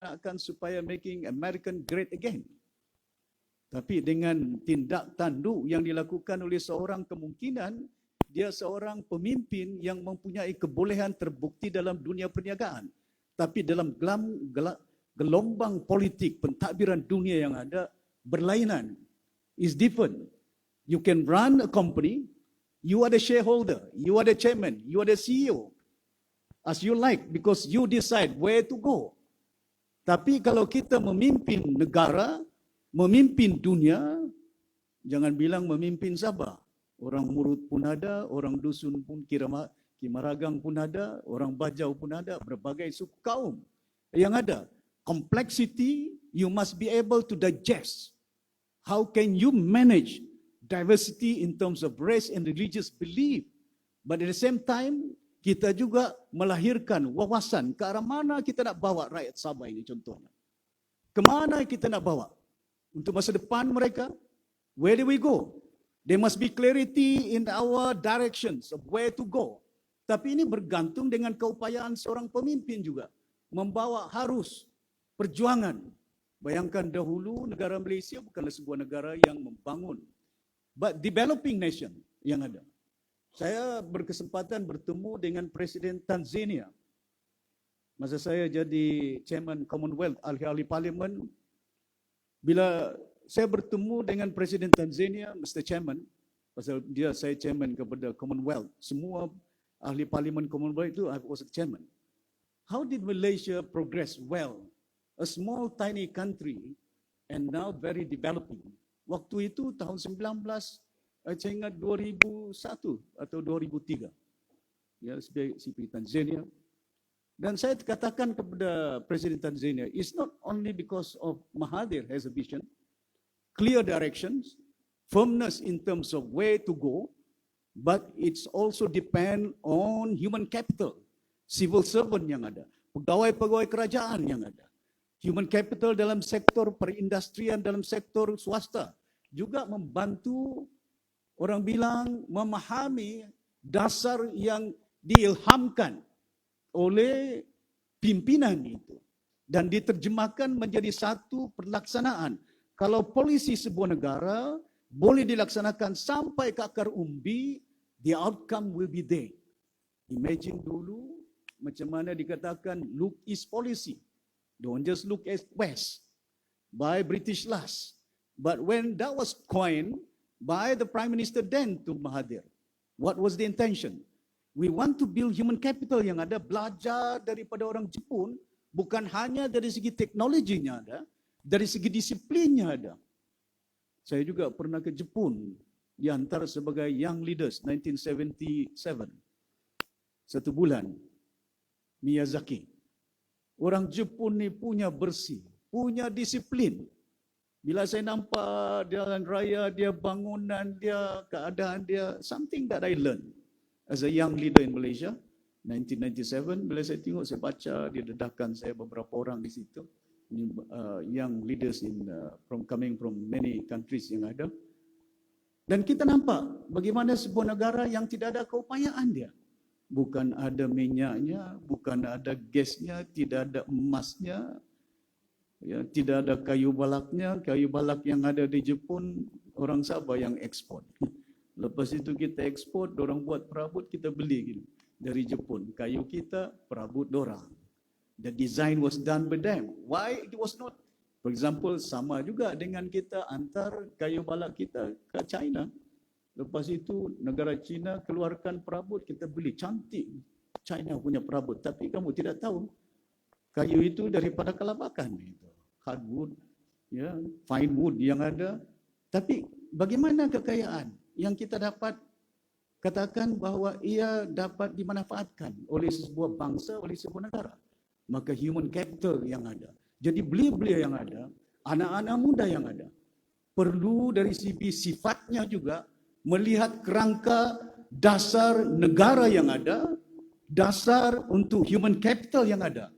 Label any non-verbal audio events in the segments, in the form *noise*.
akan supaya making American great again. Tapi dengan tindak tanduk yang dilakukan oleh seorang kemungkinan dia seorang pemimpin yang mempunyai kebolehan terbukti dalam dunia perniagaan. Tapi dalam gelam, gela, gelombang politik pentadbiran dunia yang ada berlainan is different. You can run a company, you are the shareholder, you are the chairman, you are the CEO as you like because you decide where to go. Tapi kalau kita memimpin negara, memimpin dunia, jangan bilang memimpin Sabah. Orang Murut pun ada, orang Dusun pun Kirama, Kimaragang pun ada, orang Bajau pun ada, berbagai suku kaum yang ada. Complexity, you must be able to digest. How can you manage diversity in terms of race and religious belief? But at the same time, kita juga melahirkan wawasan ke arah mana kita nak bawa rakyat Sabah ini contohnya. Kemana kita nak bawa? Untuk masa depan mereka, where do we go? There must be clarity in our directions of where to go. Tapi ini bergantung dengan keupayaan seorang pemimpin juga. Membawa harus perjuangan. Bayangkan dahulu negara Malaysia bukanlah sebuah negara yang membangun. But developing nation yang ada. Saya berkesempatan bertemu dengan Presiden Tanzania. Masa saya jadi chairman Commonwealth ahli-ahli parlimen, bila saya bertemu dengan Presiden Tanzania, Mr. Chairman, pasal dia saya chairman kepada Commonwealth, semua ahli parlimen Commonwealth itu I was a chairman. How did Malaysia progress well? A small tiny country and now very developing. Waktu itu tahun 19 saya ingat 2001 atau 2003. Ya, seperti Tanzania. Dan saya katakan kepada Presiden Tanzania, it's not only because of Mahathir has a vision, clear directions, firmness in terms of where to go, but it's also depend on human capital, civil servant yang ada, pegawai-pegawai kerajaan yang ada, human capital dalam sektor perindustrian, dalam sektor swasta, juga membantu orang bilang memahami dasar yang diilhamkan oleh pimpinan itu dan diterjemahkan menjadi satu pelaksanaan kalau polisi sebuah negara boleh dilaksanakan sampai ke akar umbi, the outcome will be there. Imagine dulu macam mana dikatakan look east policy. Don't just look at west by British last. But when that was coined by the Prime Minister then to Mahathir, what was the intention? We want to build human capital yang ada belajar daripada orang Jepun bukan hanya dari segi teknologinya ada, dari segi disiplinnya ada. Saya juga pernah ke Jepun di antara sebagai young leaders 1977. Satu bulan Miyazaki. Orang Jepun ni punya bersih, punya disiplin. Bila saya nampak jalan raya dia, bangunan dia, keadaan dia, something that I learned as a young leader in Malaysia, 1997, bila saya tengok, saya baca, dia dedahkan saya beberapa orang di situ uh, young leaders in uh, from coming from many countries yang ada. Dan kita nampak bagaimana sebuah negara yang tidak ada keupayaan dia. Bukan ada minyaknya, bukan ada gasnya, tidak ada emasnya, ya, tidak ada kayu balaknya. Kayu balak yang ada di Jepun, orang Sabah yang ekspor. Lepas itu kita ekspor, orang buat perabot, kita beli gitu. dari Jepun. Kayu kita, perabot dorang the design was done by them. Why it was not? For example, sama juga dengan kita antar kayu balak kita ke China. Lepas itu negara China keluarkan perabot kita beli cantik. China punya perabot. Tapi kamu tidak tahu kayu itu daripada kelabakan itu. Hardwood, ya, fine wood yang ada. Tapi bagaimana kekayaan yang kita dapat katakan bahawa ia dapat dimanfaatkan oleh sebuah bangsa, oleh sebuah negara? maka human capital yang ada. Jadi belia-belia yang ada, anak-anak muda yang ada, perlu dari sisi sifatnya juga melihat kerangka dasar negara yang ada, dasar untuk human capital yang ada.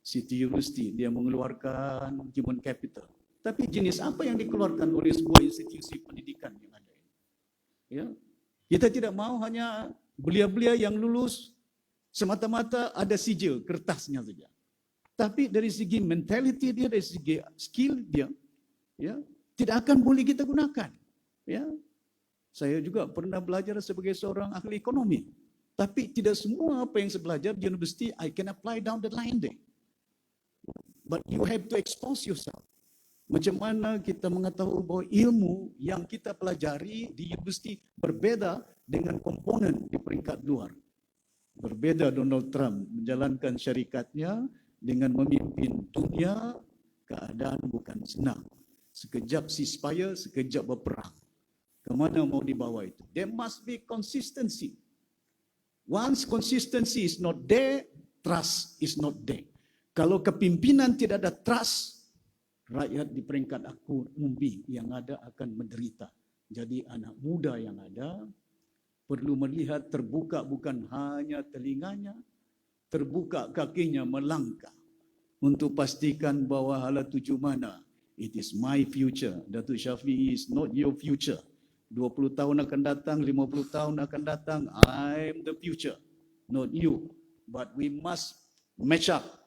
City University dia mengeluarkan human capital. Tapi jenis apa yang dikeluarkan oleh sebuah institusi pendidikan yang ada ini? Ya. Kita tidak mau hanya belia-belia yang lulus semata-mata ada sijil kertasnya saja. Tapi dari segi mentality dia, dari segi skill dia, ya, tidak akan boleh kita gunakan. Ya, saya juga pernah belajar sebagai seorang ahli ekonomi. Tapi tidak semua apa yang saya belajar di universiti, I can apply down the line there. But you have to expose yourself. Macam mana kita mengetahui bahawa ilmu yang kita pelajari di universiti berbeza dengan komponen di peringkat luar. Berbeza Donald Trump menjalankan syarikatnya dengan memimpin dunia, keadaan bukan senang. Sekejap ceasefire, sekejap berperang. Kemana mau dibawa itu? There must be consistency. Once consistency is not there, trust is not there. Kalau kepimpinan tidak ada trust, rakyat di peringkat aku umbi yang ada akan menderita. Jadi anak muda yang ada perlu melihat terbuka bukan hanya telinganya, terbuka kakinya melangkah untuk pastikan bahawa hala tuju mana. It is my future. Datuk Syafi'i is not your future. 20 tahun akan datang, 50 tahun akan datang. I'm the future, not you. But we must match up.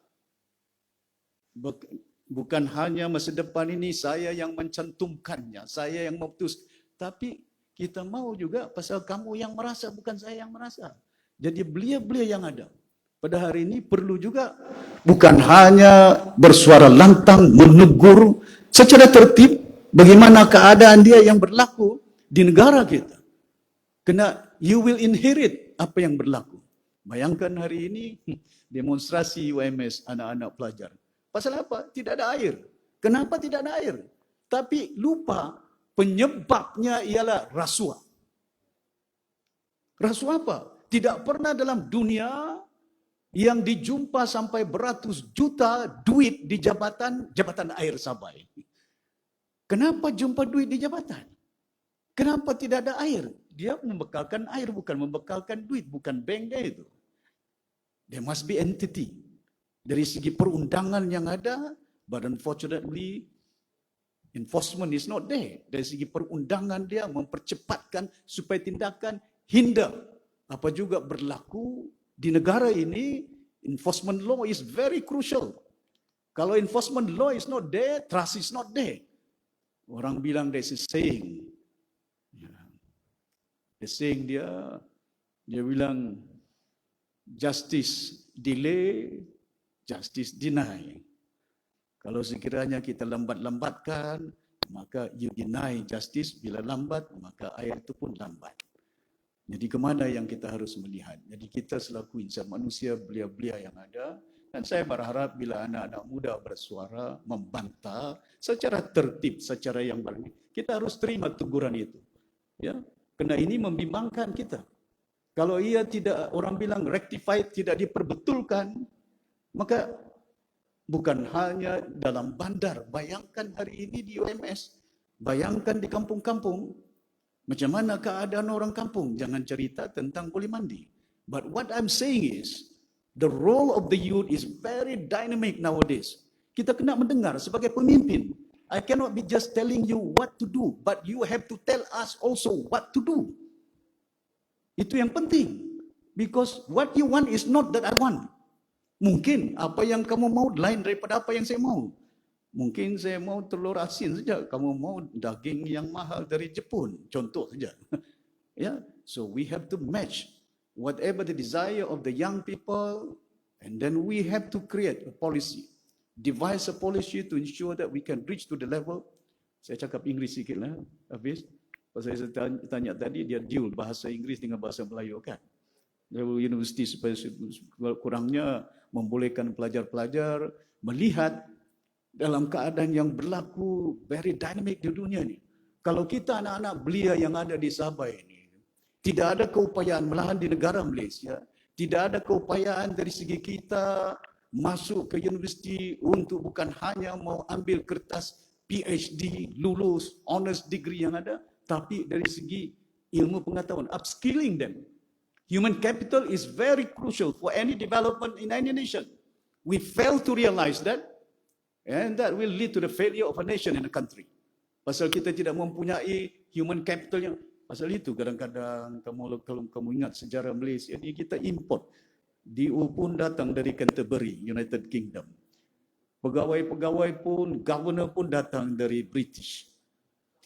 Bukan hanya masa depan ini saya yang mencantumkannya, saya yang memutus. Tapi kita mau juga pasal kamu yang merasa, bukan saya yang merasa. Jadi belia-belia yang ada pada hari ini perlu juga bukan hanya bersuara lantang menegur secara tertib bagaimana keadaan dia yang berlaku di negara kita. Kena you will inherit apa yang berlaku. Bayangkan hari ini *laughs* demonstrasi UMS anak-anak pelajar. Pasal apa? Tidak ada air. Kenapa tidak ada air? Tapi lupa penyebabnya ialah rasuah. Rasuah apa? Tidak pernah dalam dunia yang dijumpa sampai beratus juta duit di jabatan jabatan air Sabah ini. Kenapa jumpa duit di jabatan? Kenapa tidak ada air? Dia membekalkan air bukan membekalkan duit, bukan bank dia itu. There must be entity. Dari segi perundangan yang ada, but unfortunately enforcement is not there. Dari segi perundangan dia mempercepatkan supaya tindakan hinder apa juga berlaku di negara ini enforcement law is very crucial. Kalau enforcement law is not there, trust is not there. Orang bilang there's a saying. The saying dia, dia bilang justice delay, justice deny. Kalau sekiranya kita lambat-lambatkan, maka you deny justice bila lambat, maka air itu pun lambat. Jadi ke mana yang kita harus melihat? Jadi kita selaku insan manusia belia-belia yang ada dan saya berharap bila anak-anak muda bersuara membantah secara tertib, secara yang baik, kita harus terima teguran itu. Ya, kerana ini membimbangkan kita. Kalau ia tidak orang bilang rectified tidak diperbetulkan, maka bukan hanya dalam bandar, bayangkan hari ini di UMS, bayangkan di kampung-kampung, macam mana keadaan orang kampung? Jangan cerita tentang boleh mandi. But what I'm saying is, the role of the youth is very dynamic nowadays. Kita kena mendengar sebagai pemimpin. I cannot be just telling you what to do, but you have to tell us also what to do. Itu yang penting. Because what you want is not that I want. Mungkin apa yang kamu mau lain daripada apa yang saya mau. Mungkin saya mau telur asin saja, kamu mau daging yang mahal dari Jepun, contoh saja. *laughs* yeah, so we have to match whatever the desire of the young people, and then we have to create a policy, devise a policy to ensure that we can reach to the level. Saya cakap Inggeris sikit lah, habis. Pasal saya tanya, tanya tadi, dia deal bahasa Inggeris dengan bahasa Melayu kan. Universiti supaya kurangnya membolehkan pelajar-pelajar melihat dalam keadaan yang berlaku very dynamic di dunia ini. Kalau kita anak-anak belia yang ada di Sabah ini, tidak ada keupayaan melahan di negara Malaysia, tidak ada keupayaan dari segi kita masuk ke universiti untuk bukan hanya mau ambil kertas PhD, lulus, honors degree yang ada, tapi dari segi ilmu pengetahuan, upskilling them. Human capital is very crucial for any development in any nation. We fail to realize that And that will lead to the failure of a nation and a country. Pasal kita tidak mempunyai human capital yang pasal itu kadang-kadang kamu kalau kamu ingat sejarah Malaysia ini kita import. DU pun datang dari Canterbury, United Kingdom. Pegawai-pegawai pun, governor pun datang dari British.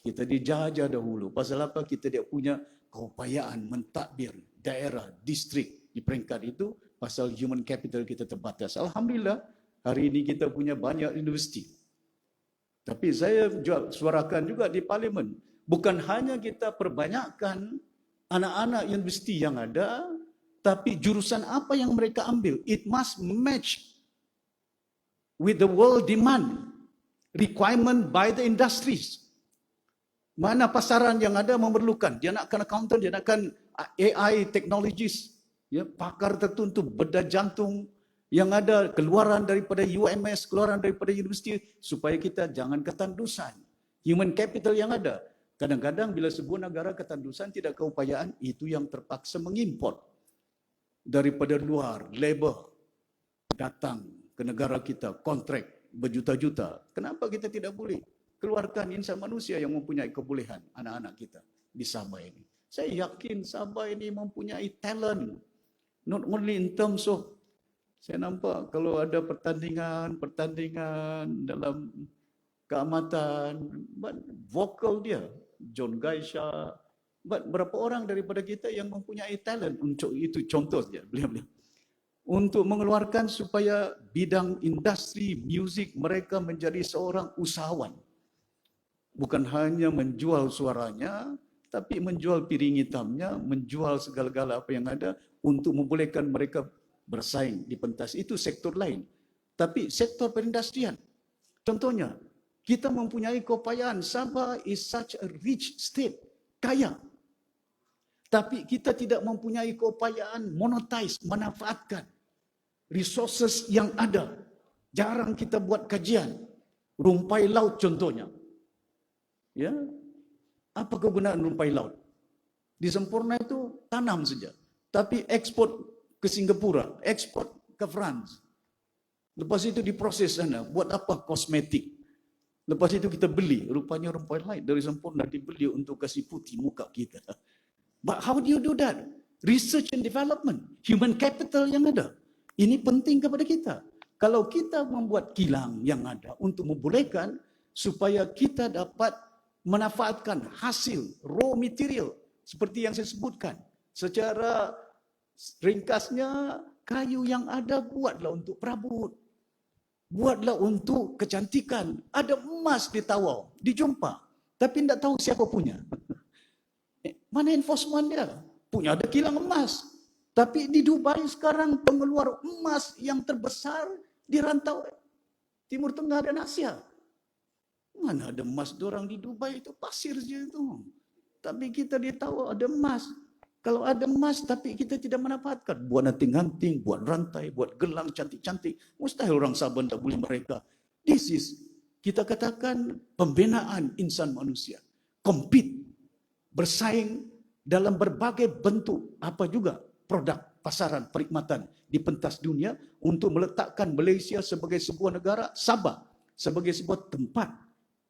Kita dijajah dahulu. Pasal apa? Kita tidak punya keupayaan mentadbir daerah, distrik di peringkat itu. Pasal human capital kita terbatas. Alhamdulillah, hari ini kita punya banyak universiti. Tapi saya juga suarakan juga di parlimen. Bukan hanya kita perbanyakkan anak-anak universiti yang ada, tapi jurusan apa yang mereka ambil. It must match with the world demand requirement by the industries. Mana pasaran yang ada memerlukan. Dia nakkan accountant, dia nakkan AI technologies, ya, pakar tertentu, bedah jantung yang ada keluaran daripada UMS, keluaran daripada universiti supaya kita jangan ketandusan. Human capital yang ada. Kadang-kadang bila sebuah negara ketandusan tidak keupayaan, itu yang terpaksa mengimport daripada luar, labor datang ke negara kita, kontrak berjuta-juta. Kenapa kita tidak boleh keluarkan insan manusia yang mempunyai kebolehan anak-anak kita di Sabah ini? Saya yakin Sabah ini mempunyai talent. Not only in terms of saya nampak kalau ada pertandingan-pertandingan dalam keamatan, but vokal dia, John Gaisha, but berapa orang daripada kita yang mempunyai talent untuk itu contoh saja beliau-beliau untuk mengeluarkan supaya bidang industri muzik mereka menjadi seorang usahawan. Bukan hanya menjual suaranya, tapi menjual piring hitamnya, menjual segala-gala apa yang ada untuk membolehkan mereka bersaing di pentas. Itu sektor lain. Tapi sektor perindustrian. Contohnya, kita mempunyai keupayaan. Sabah is such a rich state. Kaya. Tapi kita tidak mempunyai keupayaan monetize, manfaatkan resources yang ada. Jarang kita buat kajian. Rumpai laut contohnya. Ya. Apa kegunaan rumpai laut? Di Sempurna itu tanam saja. Tapi ekspor ke Singapura, ekspor ke France. Lepas itu diproses sana. Buat apa? Kosmetik. Lepas itu kita beli. Rupanya rumpai laut dari Sempurna dibeli untuk kasih putih muka kita. *laughs* But how do you do that? Research and development. Human capital yang ada. Ini penting kepada kita. Kalau kita membuat kilang yang ada untuk membolehkan supaya kita dapat memanfaatkan hasil raw material seperti yang saya sebutkan. Secara ringkasnya kayu yang ada buatlah untuk perabot. Buatlah untuk kecantikan. Ada emas di tawau, dijumpa. Tapi tidak tahu siapa punya. Eh, mana enforcement dia? Punya ada kilang emas. Tapi di Dubai sekarang pengeluar emas yang terbesar di rantau Timur Tengah dan Asia. Mana ada emas orang di Dubai itu pasir saja itu. Tapi kita dia tahu ada emas. Kalau ada emas tapi kita tidak mendapatkan. Buat nanting-nanting, buat rantai, buat gelang cantik-cantik. Mustahil orang Sabah tak boleh mereka. This is, kita katakan pembinaan insan manusia. Compete, bersaing dalam berbagai bentuk apa juga produk pasaran perkhidmatan di pentas dunia untuk meletakkan Malaysia sebagai sebuah negara Sabah sebagai sebuah tempat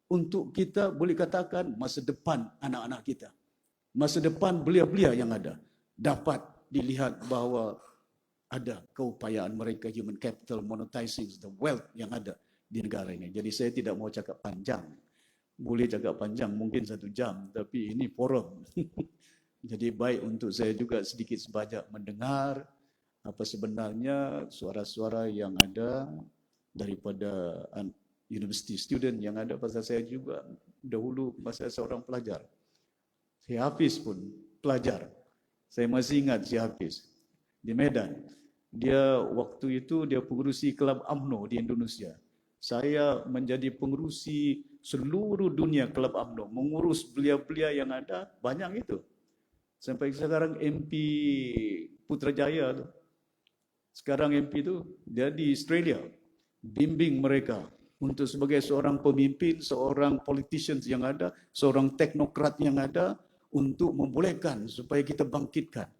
untuk kita boleh katakan masa depan anak-anak kita. Masa depan belia-belia yang ada dapat dilihat bahawa ada keupayaan mereka human capital monetizing the wealth yang ada di negara ini. Jadi saya tidak mau cakap panjang. Boleh cakap panjang mungkin satu jam tapi ini forum. *laughs* Jadi baik untuk saya juga sedikit sebanyak mendengar apa sebenarnya suara-suara yang ada daripada university student yang ada pasal saya juga dahulu masa seorang pelajar. Si Hafiz pun pelajar. Saya masih ingat si Hafiz di Medan. Dia waktu itu dia pengurusi kelab AMNO di Indonesia. Saya menjadi pengurusi seluruh dunia kelab AMNO. Mengurus belia-belia yang ada banyak itu. Sampai sekarang MP Putrajaya tu. Sekarang MP tu dia di Australia. Bimbing mereka untuk sebagai seorang pemimpin, seorang politician yang ada, seorang teknokrat yang ada untuk membolehkan supaya kita bangkitkan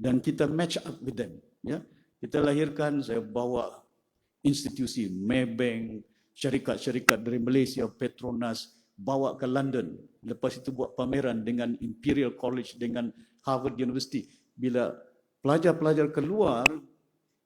dan kita match up with them. Ya, kita lahirkan, saya bawa institusi Maybank, syarikat-syarikat dari Malaysia, Petronas, bawa ke London. Lepas itu buat pameran dengan Imperial College, dengan Harvard University. Bila pelajar-pelajar keluar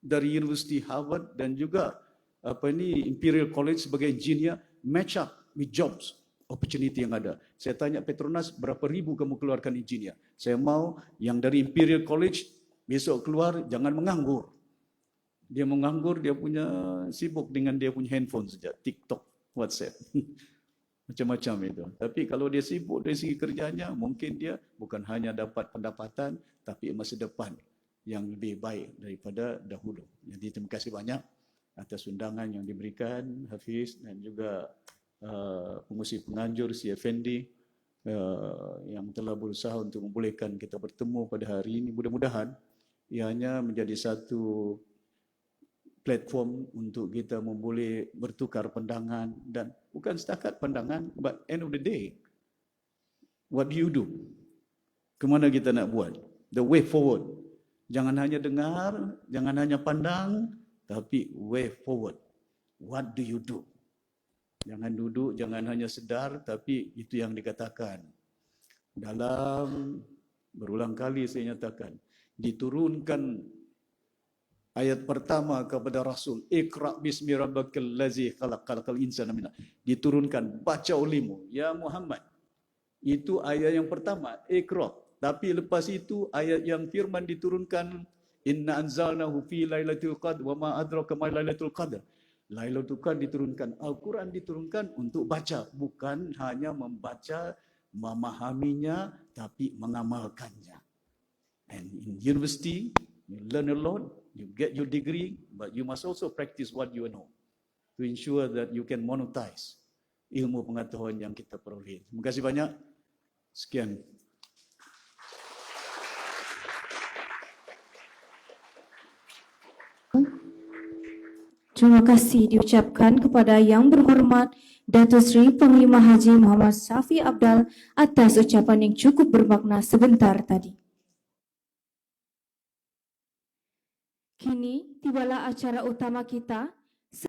dari University Harvard dan juga apa ni Imperial College sebagai engineer match up with jobs opportunity yang ada. Saya tanya Petronas berapa ribu kamu keluarkan engineer. Saya mau yang dari Imperial College besok keluar jangan menganggur. Dia menganggur dia punya sibuk dengan dia punya handphone saja, TikTok, WhatsApp. *laughs* Macam-macam itu. Tapi kalau dia sibuk dari segi kerjanya, mungkin dia bukan hanya dapat pendapatan tapi masa depan yang lebih baik daripada dahulu. Jadi terima kasih banyak atas undangan yang diberikan Hafiz dan juga uh, pengusi penganjur si Effendi uh, yang telah berusaha untuk membolehkan kita bertemu pada hari ini. Mudah-mudahan ianya menjadi satu platform untuk kita memboleh bertukar pandangan dan bukan setakat pandangan but end of the day what do you do? Kemana kita nak buat? The way forward. Jangan hanya dengar, jangan hanya pandang, tapi way forward. What do you do? Jangan duduk, jangan hanya sedar, tapi itu yang dikatakan. Dalam berulang kali saya nyatakan, diturunkan ayat pertama kepada Rasul, Iqra bismi rabbakal ladzi khalaq khalaqal insana min Diturunkan, baca olehmu, ya Muhammad. Itu ayat yang pertama, Iqra. Tapi lepas itu ayat yang firman diturunkan Inna anzalnahu fi lailatul qadr wa ma adraka ma lailatul qadr. Lailatul qadr diturunkan, Al-Quran diturunkan untuk baca, bukan hanya membaca, memahaminya tapi mengamalkannya. And in university you learn a lot, you get your degree, but you must also practice what you know to ensure that you can monetize ilmu pengetahuan yang kita peroleh. Terima kasih banyak. Sekian. Terima kasih diucapkan kepada Yang Berhormat Datuk Seri Panglima Haji Muhammad Safi Abdal atas ucapan yang cukup bermakna sebentar tadi. Kini tibalah acara utama kita